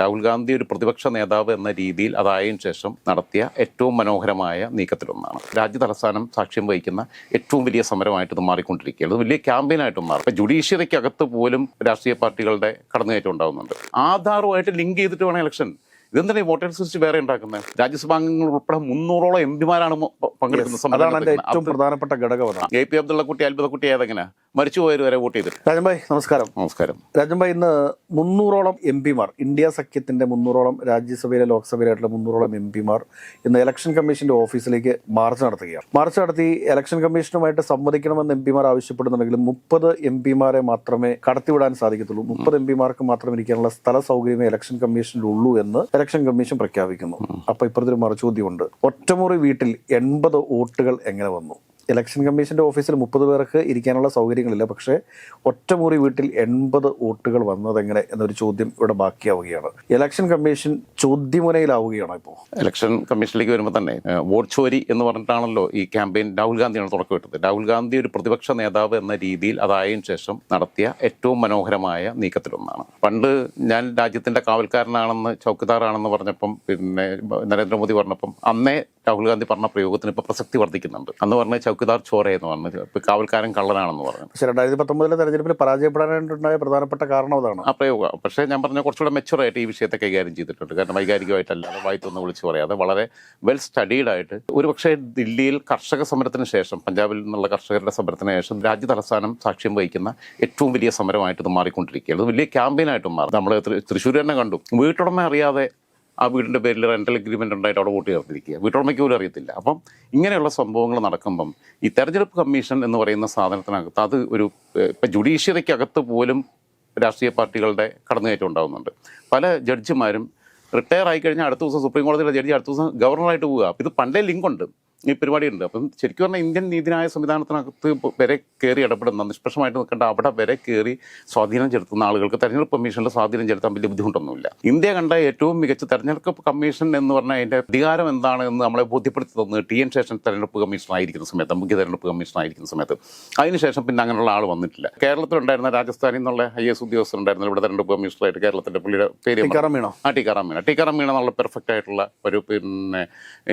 രാഹുൽ ഗാന്ധി ഒരു പ്രതിപക്ഷ നേതാവ് എന്ന രീതിയിൽ അതായതിനു ശേഷം നടത്തിയ ഏറ്റവും മനോഹരമായ നീക്കത്തിലൊന്നാണ്. രാജ്യ തലസ്ഥാനം സാക്ഷ്യം വഹിക്കുന്ന ഏറ്റവും വലിയ സമരമായിട്ട് ഇത് മാറിക്കൊണ്ടിരിക്കുകയാണ്. അത് വലിയ ക്യാമ്പയിനായിട്ട് മാറും. ഇപ്പം ജുഡീഷ്യറിക്കകത്ത് പോലും രാഷ്ട്രീയ പാർട്ടികളുടെ കടന്നുകയറ്റം ഉണ്ടാകുന്നുണ്ട് ആധാറുമായിട്ട് ലിങ്ക് ചെയ്തിട്ട് വേണം ഇലക്ഷൻ. ഇതെന്താണ് ഈ വോട്ടേഴ്സ് ലിസ്റ്റ് വേറെ ഉണ്ടാക്കുന്നത് രാജ്യസഭാ അംഗങ്ങൾ ഉൾപ്പെടെ മുന്നൂറോളം എം പിമാരാണ് പങ്കെടുക്കുന്ന അതാണ് എന്റെ ഏറ്റവും പ്രധാനപ്പെട്ട ഘടകം എ പി അബ്ദുള്ള കുട്ടി അത്ഭുത കുട്ടി ഏതെങ്ങനെ? മരിച്ചു പോയവർ വരെ വോട്ട് ചെയ്തു രാജൻ ഭായ് നമസ്കാരം. നമസ്കാരം. രാജൻ ഭായ് ഇന്ന് മുന്നൂറോളം എം പിമാർ ഇന്ത്യ സഖ്യത്തിന്റെ മുന്നൂറോളം രാജ്യസഭയിലെ ലോക്സഭയിലായിട്ടുള്ള മുന്നൂറോളം എം പിമാർ ഇന്ന് ഇലക്ഷൻ കമ്മീഷന്റെ ഓഫീസിലേക്ക് മാർച്ച് നടത്തുകയാണ്. മാർച്ച് നടത്തി ഇലക്ഷൻ കമ്മീഷനുമായിട്ട് സംവദിക്കണമെന്ന് എം പിമാർ ആവശ്യപ്പെടുന്നുണ്ടെങ്കിലും മുപ്പത് എം പിമാരെ മാത്രമേ കടത്തിവിടാൻ സാധിക്കത്തുള്ളൂ. മുപ്പത് എം പിമാർക്ക് മാത്രം ഇരിക്കാനുള്ള സ്ഥല സൗകര്യമേ ഇലക്ഷൻ കമ്മീഷനിൽ ഉള്ളൂ എന്ന് ഇലക്ഷൻ കമ്മീഷൻ പ്രഖ്യാപിക്കുന്നു. അപ്പൊ ഒരു മറുചോദ്യമുണ്ട്. ഒറ്റമുറി വീട്ടിൽ എൺപത് വോട്ടുകൾ എങ്ങനെ വന്നു? ഇലക്ഷൻ കമ്മീഷന്റെ ഓഫീസിൽ മുപ്പത് പേർക്ക് ഇരിക്കാനുള്ള സൗകര്യങ്ങളില്ല. പക്ഷേ ഒറ്റമുറി വീട്ടിൽ എൺപത് വോട്ടുകൾ വന്നതെങ്ങനെ എന്നൊരു ചോദ്യം ഇവിടെ ബാക്കിയാവുകയാണ്. ഇലക്ഷൻ കമ്മീഷൻ ചോദ്യമുനയിലാവുകയാണോ ഇപ്പോൾ ഇലക്ഷൻ കമ്മീഷനിലേക്ക് വരുമ്പോൾ തന്നെ വോട്ട് ചോരി എന്ന് പറഞ്ഞിട്ടാണല്ലോ ഈ ക്യാമ്പയിൻ രാഹുൽ ഗാന്ധിയാണ് തുടക്കമിട്ടത് രാഹുൽ ഗാന്ധി ഒരു പ്രതിപക്ഷ നേതാവ് എന്ന രീതിയിൽ അതായതിനു ശേഷം നടത്തിയ ഏറ്റവും മനോഹരമായ നീക്കത്തിലൊന്നാണ്. പണ്ട് ഞാൻ രാജ്യത്തിന്റെ കാവൽക്കാരനാണെന്ന് ചൗക്കിദാറാണെന്ന് പറഞ്ഞപ്പം പിന്നെ നരേന്ദ്രമോദി പറഞ്ഞപ്പം അന്നേ രാഹുൽ ഗാന്ധി പറഞ്ഞ പ്രയോഗത്തിന് ഇപ്പൊ പ്രസക്തി വർദ്ധിക്കുന്നുണ്ട്. അന്ന് പറഞ്ഞ ചൗക്കിദാർ ചോര എന്ന് പറഞ്ഞു ഇപ്പൊ കാവൽക്കാരൻ കള്ളനാണെന്ന് പറഞ്ഞു. പക്ഷേ രണ്ടായിരത്തി പത്തൊമ്പതിലെ തെരഞ്ഞെടുപ്പിൽ പരാജയപ്പെടാനായിട്ടുണ്ടായ പ്രധാനപ്പെട്ട കാരണം അതാണ്. ആ പ്രയോഗം. പക്ഷേ ഞാൻ പറഞ്ഞ കുറച്ചുകൂടെ മെച്ചുറായിട്ട് ഈ വിഷയത്തെ കൈകാര്യം ചെയ്തിട്ടുണ്ട്. കാരണം വൈകാരികമായിട്ടല്ലാതെ വായിത്തൊന്ന് വിളിച്ചു പറയാതെ വളരെ വെൽ സ്റ്റഡീഡ് ആയിട്ട് ഒരുപക്ഷെ ദില്ലിയിൽ കർഷക സമരത്തിന് ശേഷം പഞ്ചാബിൽ നിന്നുള്ള കർഷകരുടെ സമരത്തിന് ശേഷം രാജ്യ തലസ്ഥാനം സാക്ഷ്യം വഹിക്കുന്ന ഏറ്റവും വലിയ സമരമായിട്ട് ഇത് മാറിക്കൊണ്ടിരിക്കുകയാണ്. വലിയ ക്യാമ്പയിനായിട്ട് മാറും. നമ്മൾ തൃശ്ശൂർ തന്നെ കണ്ടു. വീട്ടുടമ അറിയാതെ ആ വീടിന്റെ പേരിൽ റെന്റൽ അഗ്രിമെന്റ് ഉണ്ടായിട്ട് അവിടെ വോട്ട് ചേർത്തിരിക്കുക വീട്ടുടമയ്ക്ക് പോലും അറിയത്തില്ല. അപ്പം ഇങ്ങനെയുള്ള സംഭവങ്ങൾ നടക്കുമ്പം ഈ തെരഞ്ഞെടുപ്പ് കമ്മീഷൻ എന്ന് പറയുന്ന സാധനത്തിനകത്ത് അത് ഒരു ഇപ്പം ജുഡീഷ്യറിക്കകത്ത് പോലും രാഷ്ട്രീയ പാർട്ടികളുടെ കടന്നുകയറ്റം ഉണ്ടാകുന്നുണ്ട് പല ജഡ്ജിമാരും റിട്ടയർ ആയി കഴിഞ്ഞാൽ അടുത്ത ദിവസം സുപ്രീം കോടതിയിലെ ജഡ്ജി അടുത്ത ദിവസം ഗവർണറായിട്ട് പോവുക. ഇത് പണ്ടേ ലിങ്ക് ഉണ്ട് ഈ പരിപാടിയുണ്ട്. അപ്പം ശരിക്കും പറഞ്ഞാൽ ഇന്ത്യൻ നീതിന്യായ സംവിധാനത്തിനകത്ത് വരെ കയറി ഇടപെടുന്ന നിഷ്പക്ഷമായിട്ട് നിൽക്കേണ്ട അവിടെ വരെ കയറി സ്വാധീനം ചെലുത്തുന്ന ആളുകൾക്ക് തെരഞ്ഞെടുപ്പ് കമ്മീഷനിൽ സ്വാധീനം ചെലുത്താൻ വലിയ ബുദ്ധിമുട്ടൊന്നുമില്ല. ഇന്ത്യ കണ്ട ഏറ്റവും മികച്ച തെരഞ്ഞെടുപ്പ് കമ്മീഷൻ എന്ന് പറഞ്ഞാൽ അതിന്റെ അധികാരം എന്താണ് എന്ന് നമ്മളെ ബോധ്യപ്പെടുത്തി തന്നത് ടി എൻ ശേഷൻ തെരഞ്ഞെടുപ്പ് കമ്മീഷനായിരിക്കുന്ന സമയത്ത് മുഖ്യ തെരഞ്ഞെടുപ്പ് കമ്മീഷനായിരിക്കുന്ന സമയത്ത്. അതിനുശേഷം പിന്നെ അങ്ങനെയുള്ള ആൾ വന്നിട്ടില്ല. കേരളത്തിലുണ്ടായിരുന്ന രാജസ്ഥാനിൽ നിന്നുള്ള ഐ എസ് ഉദ്യോഗസ്ഥരുണ്ടായിരുന്ന ഇവിടെ തെരഞ്ഞെടുപ്പ് കമ്മീഷണറായിട്ട് കേരളത്തിന്റെ പുള്ളിയുടെ പേര് ടിക്കാറാം മീണോ. ആ ടീക്കാറാം മീണ. ടീക്കാറാം മീണ എന്നുള്ള പെർഫെക്റ്റ് ആയിട്ടുള്ള ഒരു പിന്നെ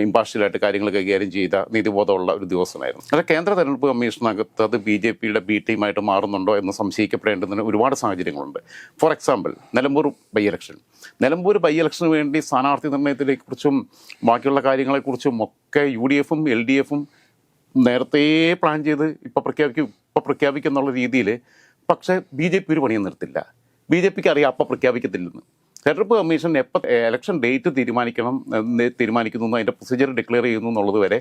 ഇമ്പാർഷ്യലായിട്ട് കാര്യങ്ങൾ കൈകാര്യം ചെയ്ത നീതിബോധമുള്ള ഒരു ദിവസമായിരുന്നു. അത് കേന്ദ്ര തെരഞ്ഞെടുപ്പ് കമ്മീഷനകത്ത് അത് ബി ജെ പിയുടെ ബി ടീമായിട്ട് മാറുന്നുണ്ടോ എന്ന് സംശയിക്കപ്പെടേണ്ടതിന് ഒരുപാട് സാഹചര്യങ്ങളുണ്ട്. For example Nilambur by election Nilambur by ഇലക്ഷന് വേണ്ടി സ്ഥാനാർത്ഥി നിർണയത്തിനെക്കുറിച്ചും ബാക്കിയുള്ള കാര്യങ്ങളെക്കുറിച്ചും ഒക്കെ യു ഡി എഫും എൽ ഡി എഫും നേരത്തെ പ്ലാൻ ചെയ്ത് ഇപ്പം പ്രഖ്യാപിക്കും ഇപ്പം പ്രഖ്യാപിക്കുന്നുള്ള രീതിയിൽ പക്ഷേ ബി ജെ പി ഒരു പണിയും നിർത്തില്ല. ബി ജെ പിക്ക് അറിയാം അപ്പം പ്രഖ്യാപിക്കത്തില്ലെന്ന്. തെരഞ്ഞെടുപ്പ് കമ്മീഷൻ എപ്പോൾ ഇലക്ഷൻ ഡേറ്റ് തീരുമാനിക്കണം തീരുമാനിക്കുന്നു അതിന്റെ പ്രൊസീജിയർ ഡിക്ലെയർ ചെയ്യുന്നു എന്നുള്ളത് വരെ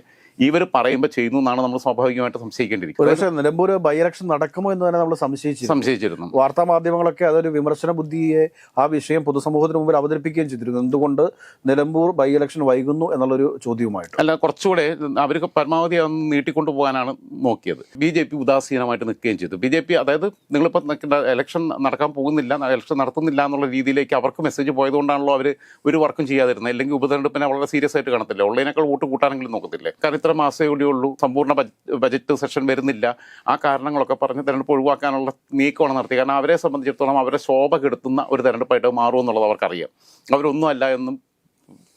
ഇവർ പറയുമ്പോൾ ചെയ്യുന്നു എന്നാണ് നമ്മൾ സ്വാഭാവികമായിട്ട് സംശയിക്കേണ്ടിയിരിക്കുന്നത്. പക്ഷേ നിലമ്പൂർ ബൈ ഇലക്ഷൻ നടക്കുമോ എന്ന് തന്നെ നമ്മൾ സംശയിച്ചു സംശയിച്ചിരുന്നു. വാർത്താ മാധ്യമങ്ങളൊക്കെ അതൊരു വിമർശന ബുദ്ധിയെ ആ വിഷയം പൊതുസമൂഹത്തിന് മുമ്പിൽ അവതരിപ്പിക്കുകയും ചെയ്തിരുന്നു. എന്തുകൊണ്ട് നിലമ്പൂർ ബൈ ഇലക്ഷൻ വൈകുന്നു എന്നുള്ളൊരു ചോദ്യവുമായിട്ട്? അല്ല കുറച്ചുകൂടെ അവർക്ക് പരമാവധി അത് നീട്ടിക്കൊണ്ടു പോകാനാണ് നോക്കിയത്. ബി ജെ പി ഉദാസീനമായിട്ട് നിൽക്കുകയും ചെയ്തു. ബി ജെ പി അതായത് നിങ്ങളിപ്പോൾ ഇലക്ഷൻ നടക്കാൻ പോകുന്നില്ല ഇലക്ഷൻ നടത്തുന്നില്ല എന്നുള്ള രീതിയിലേക്ക് അവർക്ക് മെസ്സേജ് പോയതുകൊണ്ടാണല്ലോ അവർ ഒരു വർക്കും ചെയ്യാതിരുന്നത്. അല്ലെങ്കിൽ ഉപതെരഞ്ഞെടുപ്പിനെ വളരെ സീരിയസ് ആയിട്ട് കാണത്തില്ല. ഉള്ളതിനേക്കാൾ വോട്ട് കൂട്ടാനെങ്കിലും നോക്കത്തില്ലേ. കാരണം ഇത്ര മാസേ കൂടിയുള്ളൂ സമ്പൂർണ ബജ- ബജറ്റ് സെഷൻ വരുന്നില്ല. ആ കാരണങ്ങളൊക്കെ പറഞ്ഞ് തെരഞ്ഞെടുപ്പ് ഒഴിവാക്കാനുള്ള നീക്കമാണ് നടത്തി കാരണം അവരെ സംബന്ധിച്ചിടത്തോളം അവരെ ശോഭ കെടുത്തുന്ന ഒരു തെരഞ്ഞെടുപ്പായിട്ട് മാറുമെന്നുള്ളത് അവർക്കറിയാം. അവരൊന്നും അല്ല എന്നും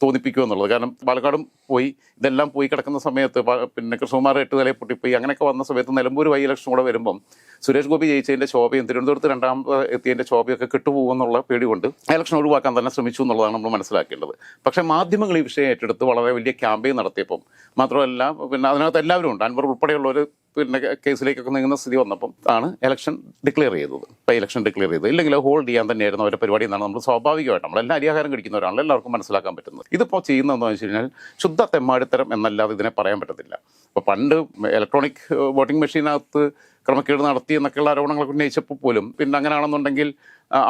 തോന്നിപ്പിക്കുക എന്നുള്ളത്. കാരണം പാലക്കാടും പോയി ഇതെല്ലാം പോയി കിടക്കുന്ന സമയത്ത് പിന്നെ കൃഷ്ണകുമാർ എട്ട് നിലയെ പൊട്ടിപ്പോയി അങ്ങനെയൊക്കെ വന്ന സമയത്ത് നിലമ്പൂർ വൈ ഇലക്ഷൻ കൂടെ വരുമ്പം സുരേഷ് ഗോപി ജയിച്ചതിന്റെ ശോഭയും തിരുവനന്തപുരത്ത് രണ്ടാമത് എത്തിയതിന്റെ ശോഭയൊക്കെ കിട്ടുപോകുമെന്നുള്ള പേടി കൊണ്ട് ഇലക്ഷൻ ഒഴിവാക്കാൻ തന്നെ ശ്രമിച്ചു എന്നുള്ളതാണ് നമ്മൾ മനസ്സിലാക്കേണ്ടത്. പക്ഷേ മാധ്യമങ്ങൾ ഈ വിഷയം ഏറ്റെടുത്ത് വളരെ വലിയ ക്യാമ്പയിൻ നടത്തിയപ്പം മാത്രമല്ല പിന്നെ അതിനകത്ത് എല്ലാവരും ഉണ്ട്. അൻവർ ഉൾപ്പെടെയുള്ളവർ പിന്നെ കേസിലേക്കൊക്കെ നീങ്ങുന്ന സ്ഥിതി വന്നപ്പം ആണ് ഇലക്ഷൻ ഡിക്ലെയർ ചെയ്തത്. ബൈ ഇലക്ഷൻ ഡിക്ലെയർ ചെയ്തത്. ഇല്ലെങ്കിൽ ഹോൾഡ് ചെയ്യാൻ തന്നെയായിരുന്നു അവരുടെ പരിപാടി എന്നാണ് നമ്മൾ സ്വാഭാവികമായിട്ട് നമ്മളെല്ലാം അരിയാഹാരം കഴിക്കുന്നവരാണല്ലോ എല്ലാവർക്കും മനസ്സിലാക്കാൻ പറ്റുന്നത്. ഇതിപ്പോൾ ചെയ്യുന്നതെന്ന് വെച്ച് കഴിഞ്ഞാൽ ശുദ്ധ തെമ്മാടിത്തരം എന്നല്ലാതെ ഇതിനെ പറയാൻ പറ്റത്തില്ല. അപ്പോൾ പണ്ട് ഇലക്ട്രോണിക് വോട്ടിംഗ് മെഷീനകത്ത് ക്രമക്കേട് നടത്തി എന്നൊക്കെയുള്ള ആരോപണങ്ങളൊക്കെ ഉന്നയിച്ചപ്പോൾ പോലും പിന്നെ അങ്ങനെയാണെന്നുണ്ടെങ്കിൽ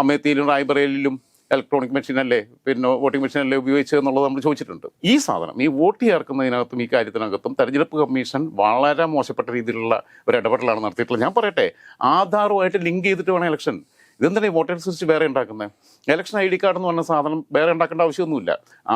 അമേത്തിയിലും റായ്ബറേലിലും ഇലക്ട്രോണിക് മെഷീൻ അല്ലേ പിന്നെ വോട്ടിംഗ് മെഷീൻ അല്ലേ ഉപയോഗിച്ചത് എന്നുള്ളത് നമ്മൾ ചോദിച്ചിട്ടുണ്ട്. ഈ സാധനം ഈ വോട്ട് ചേർക്കുന്നതിനകത്തും ഈ കാര്യത്തിനകത്തും തെരഞ്ഞെടുപ്പ് കമ്മീഷൻ വളരെ മോശപ്പെട്ട രീതിയിലുള്ള ഒരു ഇടപെടലാണ് നടത്തിയിട്ടുള്ളത്. ഞാൻ പറയട്ടെ ആധാറുമായിട്ട് ലിങ്ക് ചെയ്തിട്ട് വേണം ഇലക്ഷൻ ഇതെന്താണ് ഈ വോട്ടേഴ്സ് ലിസ്റ്റ് വേറെ ഉണ്ടാക്കുന്നത് ഇലക്ഷൻ ഐ ഡി കാർഡ് എന്ന് പറഞ്ഞ സാധനം വേറെ ഉണ്ടാക്കേണ്ട ആവശ്യമൊന്നുമില്ല.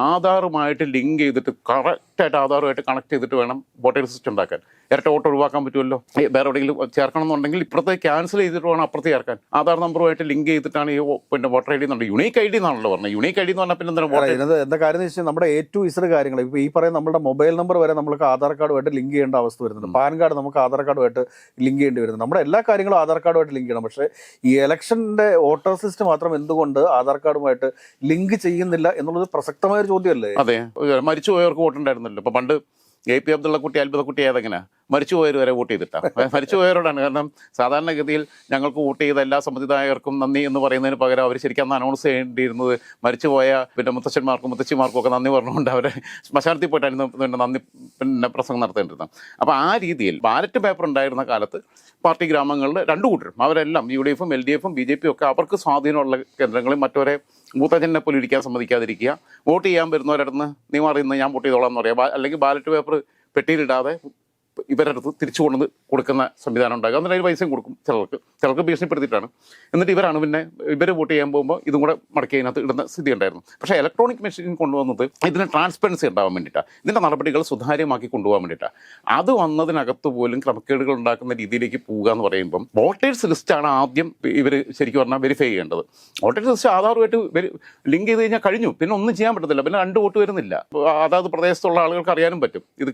ആധാറുമായിട്ട് ലിങ്ക് ചെയ്തിട്ട് കറക്റ്റായിട്ട് ആധാറുമായിട്ട് കണക്ട് ചെയ്തിട്ട് വേണം വോട്ടേഴ്സ് സിസ്റ്റം ഉണ്ടാക്കാൻ. ഇരട്ട വോട്ട് ഒഴിവാക്കാൻ പറ്റുമല്ലോ? വേറെ എവിടെയെങ്കിലും ചേർക്കണം എന്നുണ്ടെങ്കിൽ ഇപ്പുറത്തെ ക്യാൻസൽ ചെയ്തിട്ട് വേണം അപ്പുറത്ത് ചേർക്കാൻ. ആധാർ നമ്പറുമായിട്ട് ലിങ്ക് ചെയ്തിട്ടാണ് ഈ പിന്നെ വോട്ടർ ഐ ഡി എന്നുണ്ട് യുണീക്ക് ഐ ഡി എന്നാണല്ലോ പറഞ്ഞത്. യുണീക്ക് ഐ ഡി എന്ന് പറഞ്ഞാൽ പിന്നെ എന്താണ് എന്താ കാര്യം വെച്ചാൽ നമ്മുടെ എ ടു കാര്യങ്ങൾ ഇപ്പോൾ ഈ പറയുന്ന നമ്മുടെ മൊബൈൽ നമ്പർ വരെ നമുക്ക് ആധാർ കാർഡുമായിട്ട് ലിങ്ക് ചെയ്യേണ്ട അവസ്ഥ വരുന്നുണ്ട്. പാൻ കാർഡ് നമുക്ക് ആധാർ കാർഡുമായിട്ട് ലിങ്ക് ചെയ്യേണ്ടി വരുന്നത് നമ്മുടെ എല്ലാ കാര്യങ്ങളും ആധാർ കാർഡുമായിട്ട് ലിങ്ക് ചെയ്യണം. പക്ഷേ ഈ ഇലക്ഷന്റെ വോട്ടർ ലിസ്റ്റ് മാത്രം എന്തുകൊണ്ട് ആധാർ കാർഡുമായിട്ട് ലിങ്ക് ചെയ്യുന്നില്ല എന്നുള്ളത് പ്രസക്തമായ ഒരു ചോദ്യമല്ലേ? അതെ. മരിച്ചു പോയവർക്ക് വോട്ടുണ്ടായിരുന്നല്ലോ. ഇപ്പൊ പണ്ട് എ പി അബ്ദുള്ള കുട്ടി അത്ഭുത കുട്ടി ഏതെങ്ങനെ മരിച്ചു പോയവർ വരെ വോട്ട് ചെയ്തിട്ടാ. മരിച്ചു പോയവരോടാണ്. കാരണം സാധാരണഗതിയിൽ ഞങ്ങൾക്ക് വോട്ട് ചെയ്ത എല്ലാ സമ്മതിദായകർക്കും നന്ദി എന്ന് പറയുന്നതിന് പകരം അവർ ശരിക്കും അന്ന് അനൗൺസ് ചെയ്യേണ്ടിയിരുന്നത് മരിച്ചുപോയ പിന്നെ മുത്തച്ഛന്മാർക്കും മുത്തച്ഛിമാർക്കും ഒക്കെ നന്ദി പറഞ്ഞുകൊണ്ട് അവരെ ശ്മശാനത്തിൽ പോയിട്ടായിരുന്നു പിന്നെ നന്ദി പിന്നെ പ്രസംഗം നടത്തേണ്ടിരുന്നത് അപ്പോൾ ആ രീതിയിൽ ബാലറ്റ് പേപ്പർ ഉണ്ടായിരുന്ന കാലത്ത് പാർട്ടി ഗ്രാമങ്ങളിൽ രണ്ട് കൂട്ടരും. അവരെല്ലാം യു ഡി എഫും എൽ ഡി എഫും ബി ജെ പിയും ഒക്കെ അവർക്ക് സ്വാധീനമുള്ള കേന്ദ്രങ്ങളിൽ മറ്റൊരെ മൂത്തച്ഛനെ പോലും ഇരിക്കാൻ സമ്മതിക്കാതിരിക്കുക. വോട്ട് ചെയ്യാൻ വരുന്നവരടുന്ന് നീ മാറിയുന്ന ഞാൻ വോട്ട് ചെയ്തോളാം എന്ന് പറയാം. അല്ലെങ്കിൽ ബാലറ്റ് പേപ്പർ പെട്ടിയിലിടാതെ ഇവരുടെ അടുത്ത് തിരിച്ചു കൊണ്ടുവന്ന് കൊടുക്കുന്ന സംവിധാനം ഉണ്ടാകുക എന്നിട്ട് അതിന് പൈസയും കൊടുക്കും ചിലർക്ക്. ചിലർക്ക് ഭീഷണിപ്പെടുത്തിയിട്ടാണ്. എന്നിട്ട് ഇവരാണ് പിന്നെ ഇവർ വോട്ട് ചെയ്യാൻ പോകുമ്പോൾ ഇതും കൂടെ മടക്കി അതിനകത്ത് ഇടുന്ന സ്ഥിതി ഉണ്ടായിരുന്നു. പക്ഷേ ഇലക്ട്രോണിക് മെഷീൻ കൊണ്ടുവന്നത് ഇതിന് ട്രാൻസ്പെറൻസി ഉണ്ടാവാൻ വേണ്ടിയിട്ടാണ് ഇതിന്റെ നടപടികൾ സുതാര്യമാക്കി കൊണ്ടുപോകാൻ വേണ്ടിയിട്ടാണ് അത് വന്നതിനകത്ത് പോലും ക്രമക്കേടുകൾ ഉണ്ടാക്കുന്ന രീതിയിലേക്ക് പോവുക എന്ന് പറയുമ്പം വോട്ടേഴ്സ് ലിസ്റ്റാണ് ആദ്യം ഇവർ ശരിക്കും പറഞ്ഞാൽ വെരിഫൈ ചെയ്യേണ്ടത്. വോട്ടേഴ്സ് ലിസ്റ്റ് ആധാറുമായിട്ട് ലിങ്ക് ചെയ്ത് കഴിഞ്ഞാൽ കഴിഞ്ഞു. പിന്നെ ഒന്നും ചെയ്യാൻ പറ്റത്തില്ല. പിന്നെ രണ്ട് വോട്ട് വരുന്നില്ല. അതാത് പ്രദേശത്തുള്ള ആളുകൾക്ക് അറിയാനും പറ്റും. ഇത്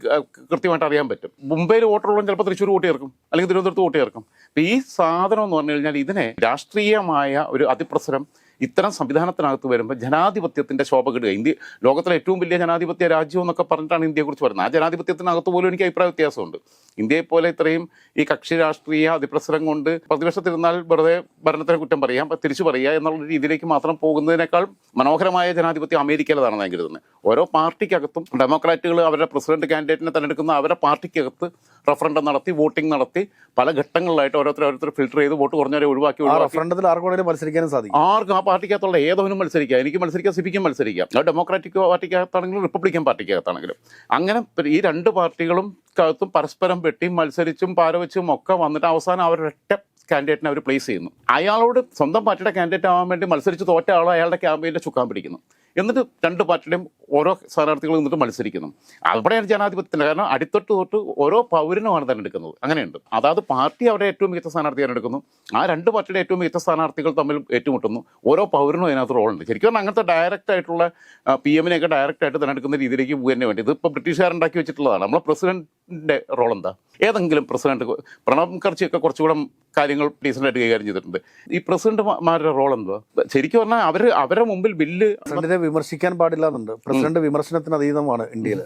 കൃത്യമായിട്ട് അറിയാൻ പറ്റും. മുംബൈയിൽ വോട്ടുള്ളവൻ ചിലപ്പോൾ തൃശ്ശൂർ വോട്ട് ചേർക്കും അല്ലെങ്കിൽ തിരുവനന്തപുരത്ത് വോട്ട് ചേർക്കും അപ്പം ഈ സാധനം എന്ന് പറഞ്ഞു കഴിഞ്ഞാൽ ഇതിനെ രാഷ്ട്രീയമായ ഒരു അതിപ്രസരം ഇത്തരം സംവിധാനത്തിനകത്ത് വരുമ്പോൾ ജനാധിപത്യത്തിന്റെ ശോഭ കിട്ടുക ഇന്ത്യ ലോകത്തിലെ ഏറ്റവും വലിയ ജനാധിപത്യ രാജ്യം എന്നൊക്കെ പറഞ്ഞിട്ടാണ് ഇന്ത്യയെക്കുറിച്ച് പറയുന്നത്. ആ ജനാധിപത്യത്തിനകത്ത് പോലും എനിക്ക് അഭിപ്രായ വ്യത്യാസമുണ്ട്. ഇന്ത്യയെ പോലെ ഇത്രയും ഈ കക്ഷി രാഷ്ട്രീയ അതിപ്രസരം കൊണ്ട് പ്രതിപക്ഷത്തിരുന്നാൽ വെറുതെ ഭരണത്തിനെ കുറ്റം പറയാം തിരിച്ചു പറയുക എന്നുള്ള രീതിയിലേക്ക് മാത്രം പോകുന്നതിനേക്കാൾ മനോഹരമായ ജനാധിപത്യം അമേരിക്കയിലതാണ് ഞാൻ കരുതുന്നത്. ഓരോ പാർട്ടിക്കകത്തും ഡെമോക്രാറ്റുകൾ അവരുടെ പ്രസിഡന്റ് കാൻഡിഡേറ്റിനെ തിരഞ്ഞെടുക്കുന്ന അവരുടെ പാർട്ടിക്കകത്ത് റഫറൻഡം നടത്തി വോട്ടിംഗ് നടത്തി പല ഘട്ടങ്ങളിലായിട്ട് ഓരോരുത്തർ ഓരോരുത്തർ ഫിൽട്ടർ ചെയ്ത് വോട്ട് കുറഞ്ഞവരെ ഒഴിവാക്കി റഫറൻഡത്തിൽ ആർക്കും മത്സരിക്കാനും സാധിക്കും. ആർക്കും ആ പാർട്ടിക്കകത്തുള്ള ഏതവനും മത്സരിക്കാം. എനിക്ക് മത്സരിക്കാം സിപിക്കും മത്സരിക്കാം. അത് ഡെമോക്രാറ്റിക് പാർട്ടിക്കകത്താണെങ്കിലും റിപ്പബ്ലിക്കൻ പാർട്ടിക്കകത്താണെങ്കിലും. അങ്ങനെ ഈ രണ്ട് പാർട്ടികളും കകത്തും പരസ്പരം വെട്ടി മത്സരിച്ചും പാരവച്ചും ഒക്കെ വന്നിട്ട് അവസാനം അവരൊറ്റ കാൻഡിഡേറ്റിനെ അവർ പ്ലേസ് ചെയ്യുന്നു. അയാളോട് സ്വന്തം പാർട്ടിയുടെ കാൻഡിഡേറ്റ് ആവാൻ വേണ്ടി മത്സരിച്ച് തോറ്റ ആൾ അയാളുടെ ക്യാമ്പയിന്റെ ചുക്കാൻ പിടിക്കുന്നു. എന്നിട്ട് രണ്ട് പാർട്ടിയുടെയും ഓരോ സ്ഥാനാർത്ഥികൾ നിന്നിട്ട് മത്സരിക്കുന്നു. അവിടെയാണ് ജനാധിപത്യത്തിന്റെ കാരണം. അടിത്തൊട്ട് തൊട്ട് ഓരോ പൗരനുമാണ് തിരഞ്ഞെടുക്കുന്നത്. അങ്ങനെയുണ്ട്. അതായത് പാർട്ടി അവരുടെ ഏറ്റവും മികച്ച സ്ഥാനാർത്ഥി തിരഞ്ഞെടുക്കുന്നു. ആ രണ്ട് പാർട്ടിയുടെ ഏറ്റവും മികച്ച സ്ഥാനാർത്ഥികൾ തമ്മിൽ ഏറ്റുമുട്ടുന്നു. ഓരോ പൗരനും അതിനകത്ത് റോളുണ്ട്. ശരിക്കും അങ്ങനത്തെ ഡയറക്റ്റ് ആയിട്ടുള്ള പി എമ്മിനെയൊക്കെ ഡയറക്റ്റ് ആയിട്ട് തിരഞ്ഞെടുക്കുന്ന രീതിയിലേക്ക് പോകുന്നതിന് വേണ്ടി. ഇതിപ്പോൾ ബ്രിട്ടീഷുകാരുണ്ടാക്കി വെച്ചിട്ടുള്ളതാണ്. നമ്മളെ പ്രസിഡന്റിന്റെ റോൾ എന്താ ഏതെങ്കിലും പ്രസിഡന്റ് പ്രണബ് മുഖർജിയൊക്കെ കുറച്ചുകൂടെ കാര്യങ്ങൾ ഡീസന്റായിട്ട് കൈകാര്യം ചെയ്തിട്ടുണ്ട്. ഈ പ്രസിഡന്റുമാരുടെ റോൾ എന്താ ശരിക്കും പറഞ്ഞാൽ അവർ അവരുടെ മുമ്പിൽ ബില്ല് വിമർശിക്കാൻ പാടില്ല എന്നുണ്ട്. പ്രസിഡന്റ് വിമർശനത്തിന് അതീതമാണ് ഇന്ത്യയിൽ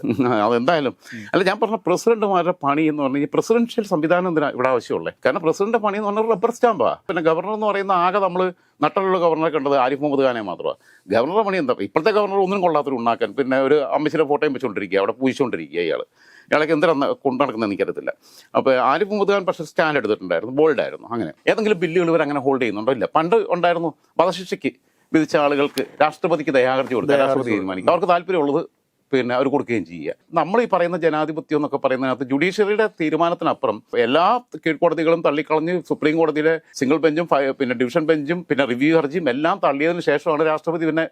അതെന്തായാലും. അല്ല ഞാൻ പറഞ്ഞ പ്രസിഡന്റുമാരുടെ പണി എന്ന് പറഞ്ഞാൽ ഈ പ്രസിഡൻഷ്യൽ സംവിധാനം എന്തിനാ ഇവിടെ ആവശ്യമുള്ളത് കാരണം പ്രസിഡന്റ് പണി എന്ന് പറഞ്ഞാൽ റബ്ബർ സ്റ്റാമ്പാ. പിന്നെ ഗവർണർ എന്ന് പറയുന്ന ആകെ നമ്മൾ നട്ടലുള്ള ഗവർണറെ കണ്ടത് ആരിഫ് മുഹമ്മദ് ഖാനെ മാത്രമാണ് ഗവർണറുടെ പണി എന്താ? ഇപ്പോഴത്തെ ഗവർണർ ഒന്നും കൊള്ളാത്തൊരു ഉണ്ടാക്കാൻ പിന്നെ ഒരു അമ്മച്ചിയുടെ ഫോട്ടോയും വെച്ചുകൊണ്ടിരിക്കുക അവിടെ പൂജിച്ചുകൊണ്ടിരിക്കുക ഇയാൾ ഇയാളൊക്കെ എന്തിനാ കൊണ്ടു നടക്കുന്നത് എനിക്കറിയത്തില്ല. അപ്പോൾ ആരിഫ് മുഹമ്മദ് ഖാൻ പക്ഷേ സ്റ്റാൻഡ് എടുത്തിട്ടുണ്ടായിരുന്നു ബോൾഡായിരുന്നു അങ്ങനെ. ഏതെങ്കിലും ബില്ലുകൾ ഇവർ അങ്ങനെ ഹോൾഡ് ചെയ്യുന്നുണ്ടോ? ഇല്ല. പണ്ട് ഉണ്ടായിരുന്നു വധശിക്ഷയ്ക്ക്. വിധിച്ച ആളുകൾക്ക് രാഷ്ട്രപതിക്ക് ദയാഹർജി കൊടുക്കുക. രാഷ്ട്രപതി തീരുമാനിക്കും. അവർക്ക് താല്പര്യമുള്ളത് പിന്നെ അവർ കൊടുക്കുകയും ചെയ്യുക. നമ്മൾ ഈ പറയുന്ന ജനാധിപത്യം എന്നൊക്കെ പറയുന്നതിനകത്ത് ജുഡീഷ്യറിയുടെ തീരുമാനത്തിനപ്പുറം എല്ലാ കീഴ്ക്കോടതികളും തള്ളിക്കളഞ്ഞ് സുപ്രീം കോടതിയിലെ സിംഗിൾ ബെഞ്ചും പിന്നെ ഡിവിഷൻ ബെഞ്ചും പിന്നെ റിവ്യൂ ഹർജിയും എല്ലാം തള്ളിയതിനു ശേഷമാണ് രാഷ്ട്രപതി പിന്നെ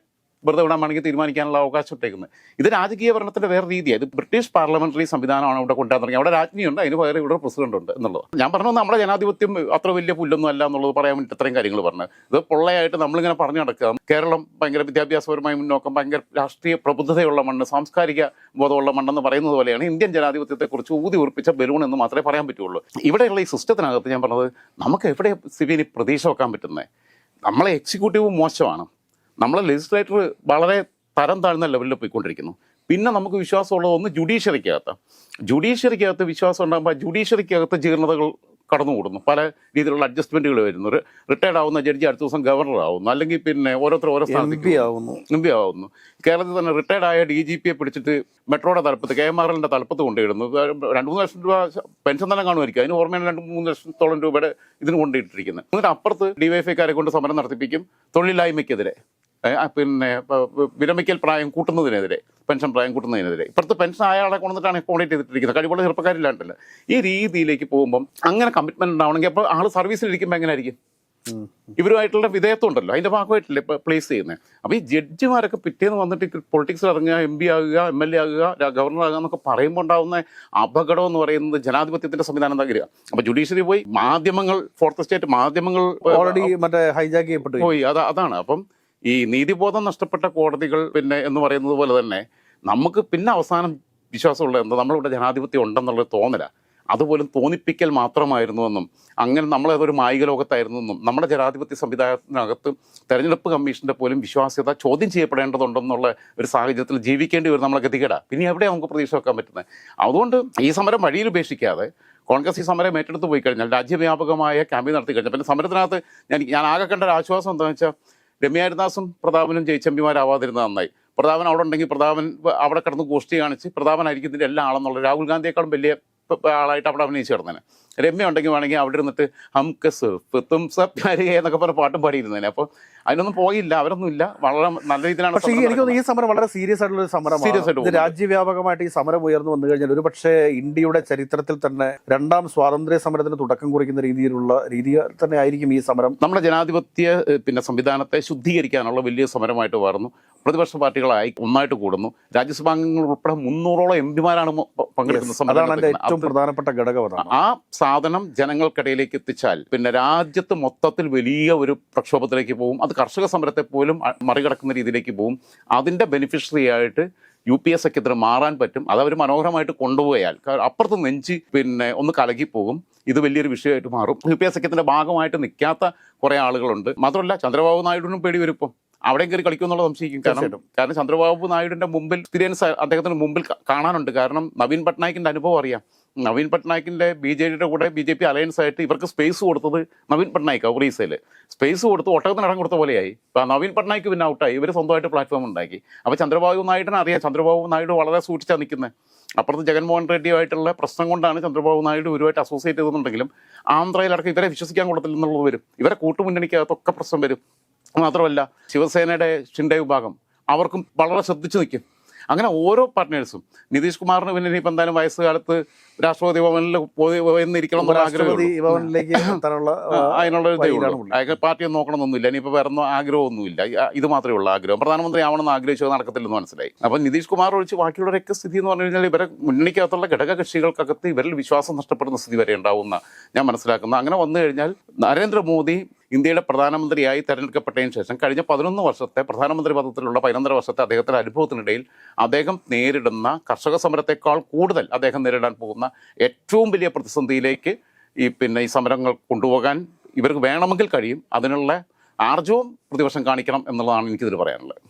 വെറുതെ വിടാൻ വേണമെങ്കിൽ തീരുമാനിക്കാനുള്ള അവകാശം ഇട്ടേക്കുന്നത്. ഇത് രാജകീയ ഭരണത്തിന്റെ വേറെ രീതിയാണ് ഇത് ബ്രിട്ടീഷ് പാർലമെന്ററി സംവിധാനമാണ് ഇവിടെ കൊണ്ടുവരാൻ തുടങ്ങി അവിടെ രാജ്ഞിയുണ്ട് അതിന് പകരം ഇവിടെ പ്രസിഡന്റ് ഉണ്ട് എന്നുള്ളത്. ഞാൻ പറഞ്ഞത് നമ്മുടെ ജനാധിപത്യം അത്ര വലിയ പുല്ലൊന്നും അല്ല എന്നുള്ളത് പറയാൻ വേണ്ടി ഇത്രയും കാര്യങ്ങൾ പറഞ്ഞത് ഇത് പൊള്ളയായിട്ട് നമ്മളിങ്ങനെ പറഞ്ഞു നടക്കുക. കേരളം ഭയങ്കര വിദ്യാഭ്യാസപരമായി മുന്നോക്കം ഭയങ്കര രാഷ്ട്രീയ പ്രബുദ്ധതയുള്ള മണ്ണ് സാംസ്കാരിക ബോധമുള്ള മണ്ണെന്ന് പറയുന്നത് പോലെയാണ് ഇന്ത്യൻ ജനാധിപത്യത്തെക്കുറിച്ച് ഊതി ഉറപ്പിച്ച ബലൂൺ എന്ന് മാത്രമേ പറയാൻ പറ്റുള്ളൂ. ഇവിടെയുള്ള ഈ സിസ്റ്റത്തിനകത്ത് ഞാൻ പറഞ്ഞത് നമുക്ക് എവിടെ സ്ഥിതി പ്രതീക്ഷ വെക്കാൻ പറ്റുന്നത് നമ്മളെ എക്സിക്യൂട്ടീവ് മോശമാണ്. നമ്മളെ ലെജിസ്ലേറ്റർ വളരെ തരം താഴ്ന്ന ലെവലിൽ പോയിക്കൊണ്ടിരിക്കുന്നു. പിന്നെ നമുക്ക് വിശ്വാസമുള്ളത് ഒന്ന് ജുഡീഷ്യറിക്കകത്ത് ജുഡീഷ്യറിക്കകത്ത് വിശ്വാസം ഉണ്ടാകുമ്പോൾ ജുഡീഷ്യറിക്കകത്ത് ജീർണതകൾ കടന്നു കടന്നുകൂടുന്നു. പല രീതിയിലുള്ള അഡ്ജസ്റ്റ്മെന്റുകൾ വരുന്നു. റിട്ടയർഡ് ആവുന്ന ജഡ്ജി അടുത്ത ദിവസം ഗവർണർ ആവുന്നു. അല്ലെങ്കിൽ പിന്നെ ഓരോരുത്തർ ഓരോ എം സ്ഥാനത്തേക്ക് ആവുന്നു. എം പി ആവുന്നു. കേരളത്തിൽ തന്നെ റിട്ടയർഡ് ആയ ഡി ജി പിയെ പിടിച്ചിട്ട് മെട്രോയുടെ തലപ്പത്ത് കെ എം ആർ എല്ലിന്റെ തലപ്പത്ത് കൊണ്ടിടുന്നു രണ്ട് മൂന്ന് ലക്ഷം രൂപ പെൻഷൻ തന്നെ കാണുമായിരിക്കും. അതിന് ഓർമ്മയാണ് രണ്ട് മൂന്ന് ലക്ഷത്തോളം രൂപയുടെ ഇതിന് കൊണ്ടിട്ടിരിക്കുന്നത് എന്നിട്ട് അപ്പുറത്ത് ഡിവൈഎഫ്ഐക്കാരെ കൊണ്ട് സമരം നടത്തിപ്പിക്കും. തൊഴിലില്ലായ്മയ്ക്കെതിരെ. പിന്നെ വിരമിക്കൽ പ്രായം കൂട്ടുന്നതിനെതിരെ പെൻഷൻ പ്രായം കൂട്ടുന്നതിനെതിരെ. ഇപ്പോഴത്തെ പെൻഷൻ അയാളെ കൊണ്ടിട്ടാണ് അക്കോമഡേറ്റ് ചെയ്തിട്ടിരിക്കുന്നത്. കഴിവുള്ള ചെറുപ്പക്കാരില്ലാണ്ടല്ല. ഈ രീതിയിലേക്ക് പോകുമ്പം അങ്ങനെ കമ്മിറ്റ്മെന്റ് ഉണ്ടാവണമെങ്കിൽ അപ്പോൾ ആൾ സർവീസിലിരിക്കുമ്പോൾ എങ്ങനെ ആയിരിക്കും ഇവരുമായിട്ടുള്ള വിധേയത്വം ഉണ്ടല്ലോ അതിന്റെ ഭാഗമായിട്ടില്ല ഇപ്പൊ പ്ലേസ് ചെയ്യുന്നത് അപ്പൊ ഈ ജഡ്ജിമാരൊക്കെ പിറ്റേന്ന് വന്നിട്ട് പൊളിറ്റിക്സിൽ ഇറങ്ങുക എം പി ആകുക എം എൽ എ ആകുക ഗവർണർ ആകുക എന്നൊക്കെ പറയുമ്പോൾ ഉണ്ടാവുന്ന അപകടം എന്ന് പറയുന്നത് ജനാധിപത്യത്തിന്റെ സംവിധാനം തകരുക അപ്പൊ ജുഡീഷ്യറി പോയി മാധ്യമങ്ങൾ ഫോർത്ത് സ്റ്റേറ്റ് മാധ്യമങ്ങൾ ഓൾറെഡി മറ്റേ ഹൈജാക്ക് ചെയ്യപ്പെട്ടു. പോയി. അതാണ്. അപ്പം ഈ നീതിബോധം നഷ്ടപ്പെട്ട കോടതികൾ പിന്നെ എന്ന് പറയുന്നത് പോലെ തന്നെ നമുക്ക് പിന്നെ അവസാനം വിശ്വാസമുള്ള എന്താ? നമ്മളിവിടെ ജനാധിപത്യം ഉണ്ടെന്നുള്ള തോന്നല. അതുപോലും തോന്നിപ്പിക്കൽ മാത്രമായിരുന്നുവെന്നും അങ്ങനെ നമ്മളതൊരു മായിക ലോകത്തായിരുന്നു എന്നും നമ്മുടെ ജനാധിപത്യ സംവിധാനത്തിനകത്ത് തെരഞ്ഞെടുപ്പ് കമ്മീഷന്റെ പോലും വിശ്വാസ്യത ചോദ്യം ചെയ്യപ്പെടേണ്ടതുണ്ടെന്നുള്ള ഒരു സാഹചര്യത്തിൽ ജീവിക്കേണ്ടി വരും നമ്മളെ ഗതികേടാ. പിന്നെ എവിടെയാണ് നമുക്ക് പ്രതീക്ഷ വെക്കാൻ പറ്റുന്നത്? അതുകൊണ്ട് ഈ സമരം വഴിയിൽ ഉപേക്ഷിക്കാതെ കോൺഗ്രസ് ഈ സമരം ഏറ്റെടുത്ത് പോയി കഴിഞ്ഞാൽ രാജ്യവ്യാപകമായ ക്യാമ്പയിൻ നടത്തി കഴിഞ്ഞാൽ പിന്നെ സമരത്തിനകത്ത് ഞാൻ ഞാൻ ആകെ കണ്ട ഒരു ആശ്വാസം എന്താണെന്ന് വെച്ചാൽ രമ്യ ഹരിദാസും പ്രതാപനും ജയിച്ചെമ്പിമാരാവാതിരുന്നത് നന്നായി. പ്രതാപൻ അവിടെ ഉണ്ടെങ്കിൽ പ്രതാപൻ അവിടെ കിടന്ന് ഗോഷ്ടി കാണിച്ച് പ്രതാപനായിരിക്കും ഇതിന്റെ എല്ലാ ആളെന്നുള്ള രാഹുൽ ഗാന്ധിയേക്കാളും വലിയ ആളായിട്ട് അവിടെ അഭിനയിച്ച് കിടന്നേനെ. രമ്യ ഉണ്ടെങ്കിൽ വേണമെങ്കിൽ അവിടെ ഇരുന്നിട്ട് ഹംക്ക് സിർഫ് തും സബ് പ്യാരെ എന്നൊക്കെ പറഞ്ഞ പാട്ടും പാടിയിരുന്നേനെ. അപ്പോൾ അതിനൊന്നും പോയില്ല അവരൊന്നും ഇല്ല. വളരെ നല്ല രീതിയിലാണ് പക്ഷേ എനിക്ക് തോന്നുന്നു ഈ സമരം വളരെ സീരിയസ് ആയിട്ടുള്ള ഒരു സമരം സീരിയസ് ആയിട്ട് രാജ്യവ്യാപകമായിട്ട് ഈ സമരം ഉയർന്നു വന്നു കഴിഞ്ഞാൽ ഒരു പക്ഷേ ഇന്ത്യയുടെ ചരിത്രത്തിൽ തന്നെ രണ്ടാം സ്വാതന്ത്ര്യ സമരത്തിന് തുടക്കം കുറിക്കുന്ന രീതിയിലുള്ള രീതി തന്നെ ആയിരിക്കും ഈ സമരം. നമ്മുടെ ജനാധിപത്യ പിന്നെ സംവിധാനത്തെ ശുദ്ധീകരിക്കാനുള്ള വലിയ സമരമായിട്ട് മാറുന്നു. പ്രതിപക്ഷ പാർട്ടികളായി ഒന്നായിട്ട് കൂടുന്നു. രാജ്യസഭാ അംഗങ്ങൾ ഉൾപ്പെടെ മുന്നൂറോളം എം പിമാരാണ് പങ്കെടുക്കുന്നത് ഏറ്റവും പ്രധാനപ്പെട്ട ഘടകം ആ സാധനം ജനങ്ങൾക്കിടയിലേക്ക് എത്തിച്ചാൽ പിന്നെ രാജ്യത്ത് മൊത്തത്തിൽ വലിയ ഒരു പ്രക്ഷോഭത്തിലേക്ക് പോകും. അത് കർഷക സമരത്തെ പോലും മറികടക്കുന്ന രീതിയിലേക്ക് പോകും. അതിന്റെ ബെനിഫിഷ്യറി ആയിട്ട് യു പി എസ് സഖ്യത്തിന് മാറാൻ പറ്റും. അത് അവർ മനോഹരമായിട്ട് കൊണ്ടുപോയാൽ അപ്പുറത്ത് നെഞ്ച് പിന്നെ ഒന്ന് കലകിപ്പോകും ഇത് വലിയൊരു വിഷയമായിട്ട് മാറും. യു പി എസ് സഖ്യത്തിന്റെ ഭാഗമായിട്ട് നിൽക്കാത്ത കുറെ ആളുകളുണ്ട്. മാത്രമല്ല ചന്ദ്രബാബു നായിഡുവിനും പേടി വരും ഇപ്പം. അവിടെ കയറി കളിക്കും സംശയിക്കും. കാരണം. കാരണം ചന്ദ്രബാബു നായിഡുവിന്റെ മുമ്പിൽ എക്സ്പീരിയൻസ് അദ്ദേഹത്തിന് മുമ്പിൽ കാണാനുണ്ട്. കാരണം നവീൻ പട്നായിക്കിന്റെ അനുഭവം അറിയാം. നവീൻ പട്നായിക്കിന്റെ ബി ജെ ഡിയുടെ കൂടെ ബി ജെ പി അലയൻസ് ആയിട്ട് ഇവർക്ക് സ്പേസ് കൊടുത്തത് നവീൻ പട്നായിക് ഒറീസയിൽ സ്പേസ് കൊടുത്ത് ഒട്ടകത്തിന് ഇടം കൊടുത്ത പോലെയായി. ഇപ്പൊ നവീൻ പട്നായിക്ക് പിന്നെ ഔട്ടായി ഇവർ സ്വന്തമായിട്ട് പ്ലാറ്റ്ഫോം ഉണ്ടാക്കി. അപ്പൊ ചന്ദ്രബാബു നായിഡിനെ അറിയാം. ചന്ദ്രബാബു നായിഡു വളരെ സൂക്ഷിച്ചാണ് നിൽക്കുന്നത് അപ്പുറത്ത് ജഗൻമോഹൻ റെഡ്ഡിയുമായിട്ടുള്ള പ്രശ്നം കൊണ്ടാണ് ചന്ദ്രബാബു നായിഡു ഇവരുമായിട്ട് അസോസിയേറ്റ് ചെയ്തിട്ടുണ്ടെങ്കിലും ആന്ധ്രയിലടക്കം ഇവരെ വിശ്വസിക്കാൻ കൊടുത്തില്ലെന്നുള്ളത് വരും. ഇവരെ കൂട്ടുമുന്നണിക്കകത്തൊക്കെ പ്രശ്നം വരും. മാത്രമല്ല ശിവസേനയുടെ ഷിൻഡെ വിഭാഗം അവർക്കും വളരെ ശ്രദ്ധിച്ചു നിൽക്കും. അങ്ങനെ ഓരോ പാർട്ട്നേഴ്സും നിതീഷ് കുമാറിന് പിന്നെ ഇനിയിപ്പോൾ എന്തായാലും വയസ്സുകാലത്ത് രാഷ്ട്രപതി ഭവനിൽ എന്നിരിക്കണം രാഷ്ട്രപതി ആഗ്രഹം അതിനുള്ള ഒരു ഉള്ളൂ. പുള്ളി. അയാൾക്ക് പാർട്ടിയെ നോക്കണമെന്നൊന്നുമില്ല. ഇനിയിപ്പോൾ വേറെ ഒന്നും ആഗ്രഹമൊന്നുമില്ല. ഇത് മാത്രമേ ഉള്ളൂ ആഗ്രഹം. പ്രധാനമന്ത്രി ആവണമെന്ന് ആഗ്രഹിച്ചത് നടക്കത്തില്ലെന്ന് മനസ്സിലായി. അപ്പം നിതീഷ് കുമാർ ഒഴിച്ച് ബാക്കിയുള്ളവരൊക്കെ സ്ഥിതി എന്ന് പറഞ്ഞു കഴിഞ്ഞാൽ ഇവരെ മുന്നണിക്കകത്തുള്ള ഘടക കക്ഷികൾക്കകത്ത് ഇവരിൽ വിശ്വാസം നഷ്ടപ്പെടുന്ന സ്ഥിതി വരെ ഉണ്ടാവുന്ന ഞാൻ മനസ്സിലാക്കുന്നു. അങ്ങനെ വന്നു കഴിഞ്ഞാൽ നരേന്ദ്രമോദി ഇന്ത്യയുടെ പ്രധാനമന്ത്രിയായി തെരഞ്ഞെടുക്കപ്പെട്ടതിന് ശേഷം കഴിഞ്ഞ പതിനൊന്ന് വർഷത്തെ പ്രധാനമന്ത്രി പദത്തിലുള്ള പതിനൊന്നര വർഷത്തെ അദ്ദേഹത്തിന്റെ അനുഭവത്തിനിടയിൽ അദ്ദേഹം നേരിടുന്ന കർഷക സമരത്തെക്കാൾ കൂടുതൽ അദ്ദേഹം നേരിടാൻ പോകുന്ന ഏറ്റവും വലിയ പ്രതിസന്ധിയിലേക്ക് ഈ പിന്നെ ഈ സമരങ്ങൾ കൊണ്ടുപോകാൻ ഇവർക്ക് വേണമെങ്കിൽ കഴിയും. അതിനുള്ള ആർജവും പ്രതിപക്ഷം കാണിക്കണം എന്നുള്ളതാണ് എനിക്കിതിൽ പറയാനുള്ളത്.